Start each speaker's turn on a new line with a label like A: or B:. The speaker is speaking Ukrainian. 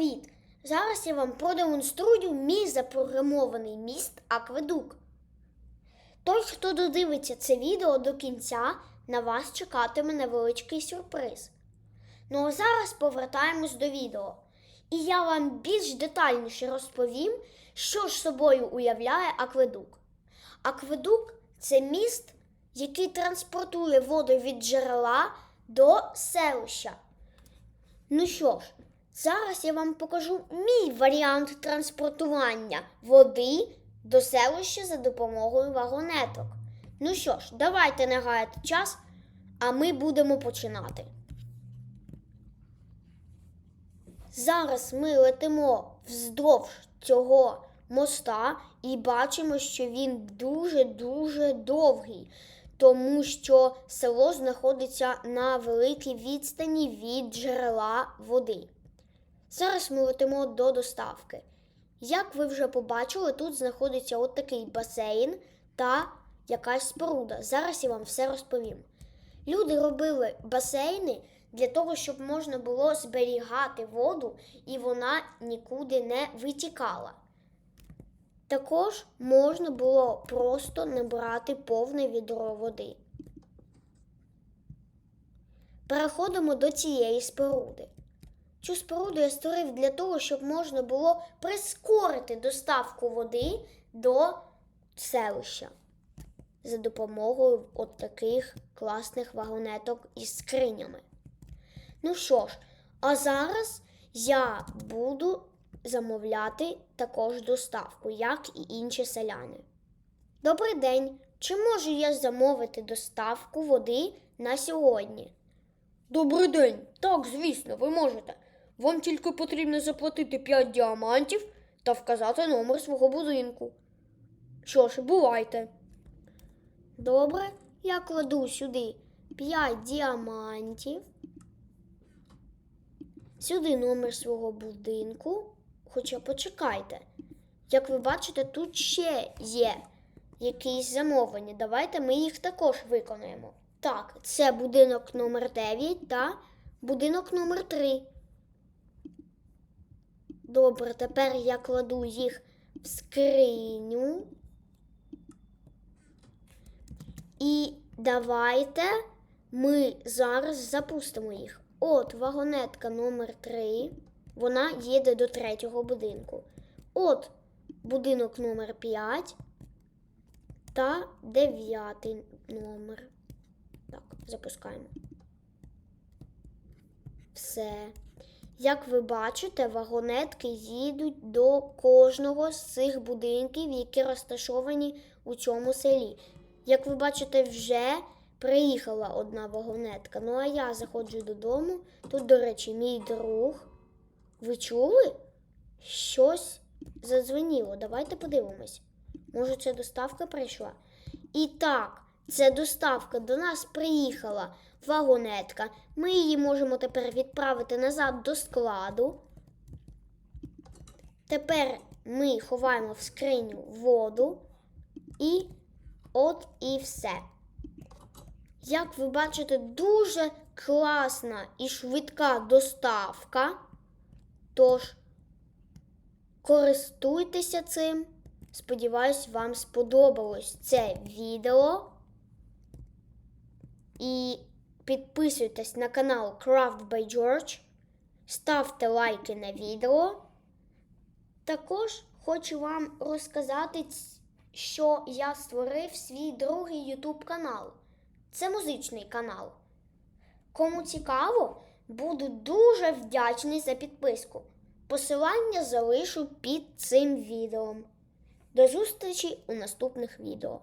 A: Привіт! Зараз я вам продемонструю мій запрограмований міст Акведук. Той, хто додивиться це відео до кінця, на вас чекатиме невеличкий сюрприз. Ну а зараз повертаємось до відео. І я вам більш детальніше розповім, що ж собою уявляє акведук. Акведук це міст, який транспортує воду від джерела до селища. Ну що ж, зараз я вам покажу мій варіант транспортування води до селища за допомогою вагонеток. Ну що ж, давайте не гаяти час, а ми будемо починати. Зараз ми летимо вздовж цього моста і бачимо, що він дуже-дуже довгий, тому що село знаходиться на великій відстані від джерела води. Зараз ми летимо до доставки. Як ви вже побачили, тут знаходиться от такий басейн та якась споруда. Зараз я вам все розповім. Люди робили басейни для того, щоб можна було зберігати воду і вона нікуди не витікала. Також можна було просто набрати повне відро води. Переходимо до цієї споруди. Цю споруду я створив для того, щоб можна було прискорити доставку води до селища за допомогою от таких класних вагонеток із скринями. Ну що ж, а зараз я буду замовляти також доставку, як і інші селяни. Добрий день! Чи можу я замовити доставку води на сьогодні? Добрий день! Так, звісно, ви можете. Вам тільки потрібно заплатити 5 діамантів та вказати номер свого будинку. Що ж, бувайте. Добре, я кладу сюди 5 діамантів. Сюди номер свого будинку. Хоча почекайте. Як ви бачите, тут ще є якісь замовлення. Давайте ми їх також виконаємо. Так, це будинок номер 9 та будинок номер 3. Добре, тепер я кладу їх в скриню. І давайте ми зараз запустимо їх. От вагонетка номер 3 вона їде до третього будинку. От будинок номер 5 та дев'ятий номер. Так, запускаємо. Все. Як ви бачите, вагонетки їдуть до кожного з цих будинків, які розташовані у цьому селі. Як ви бачите, вже приїхала одна вагонетка. Ну а я заходжу додому. Тут, до речі, мій друг. Ви чули? Щось задзвеніло. Давайте подивимось. Може, це доставка прийшла? І так, це доставка до нас приїхала вагонетка. Ми її можемо тепер відправити назад до складу. Тепер ми ховаємо в скриню воду і от і все. Як ви бачите, дуже класна і швидка доставка. Тож, користуйтеся цим. Сподіваюсь, вам сподобалось це відео. І підписуйтесь на канал Craft by George. Ставте лайки на відео. Також хочу вам розказати, що я створив свій другий YouTube канал. Це музичний канал. Кому цікаво, буду дуже вдячний за підписку. Посилання залишу під цим відео. До зустрічі у наступних відео.